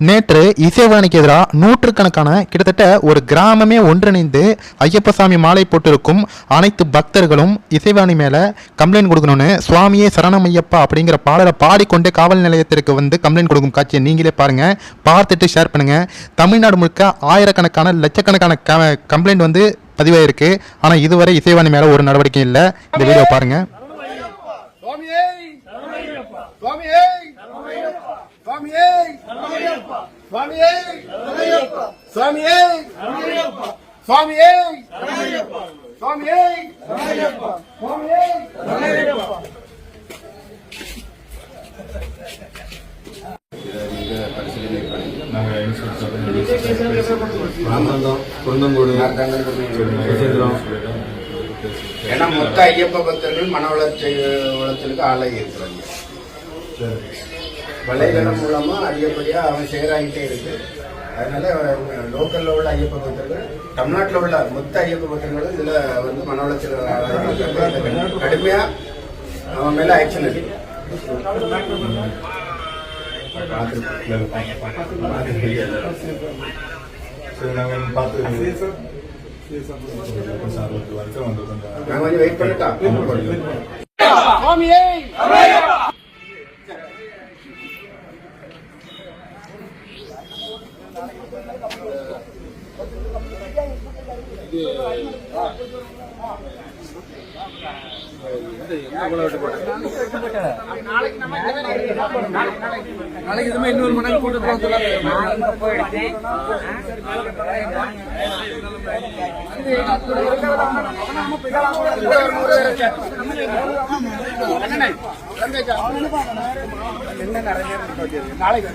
நேற்று இசைவாணிக்கு எதிராக நூற்றுக்கணக்கான கிட்டத்தட்ட ஒரு கிராமமே ஒன்றிணைந்து ஐயப்பசாமி மாலை போட்டிருக்கும் அனைத்து பக்தர்களும் இசைவாணி மேலே கம்ப்ளைண்ட் கொடுக்கணும்னு சுவாமியே சரணம் ஐயப்பா அப்படிங்கிற பாடலை பாடிக்கொண்டே காவல் நிலையத்திற்கு வந்து கம்ப்ளைண்ட் கொடுக்கும் காட்சியை நீங்களே பாருங்க. பார்த்துட்டு ஷேர் பண்ணுங்க. தமிழ்நாடு முழுக்க ஆயிரக்கணக்கான லட்சக்கணக்கான க- கம்ப்ளைண்ட் வந்து பதிவாயிருக்கு. ஆனால் இதுவரை இசைவாணி மேலே ஒரு நடவடிக்கை இல்லை. இந்த வீடியோ பாருங்க. சுவாமியே. சுவாமியே சுவாமியே சுவாமியே சுவாமியே சுவாமியே நாங்கள் குருந்தங்கோடு ஏன்னா மொத்த ஐயப்ப பக்தர்கள் மன வளர்ச்சி வளர்ச்சலுக்கு ஆளாகி இருக்கிறாங்க. வலைதளம் மூலமாக அதிகப்படியாக அவன் ஷேர் ஆகிட்டே இருக்கு. அதனால லோக்கலில் உள்ள ஐயப்ப பக்தர்கள் தமிழ்நாட்டில் உள்ள மொத்த ஐயப்ப பக்தர்களும் இதில் வந்து மன உளைச்சல் கடுமையாக அவன் மேலே ஆக்ஷன் இருக்கு. நாங்கள் கொஞ்சம் வெயிட் பண்ணிட்டா? Thank you. நாளைக்கு இதுமே இன்னொரு மணி நேரம் கூட்டு போக நாளைக்கு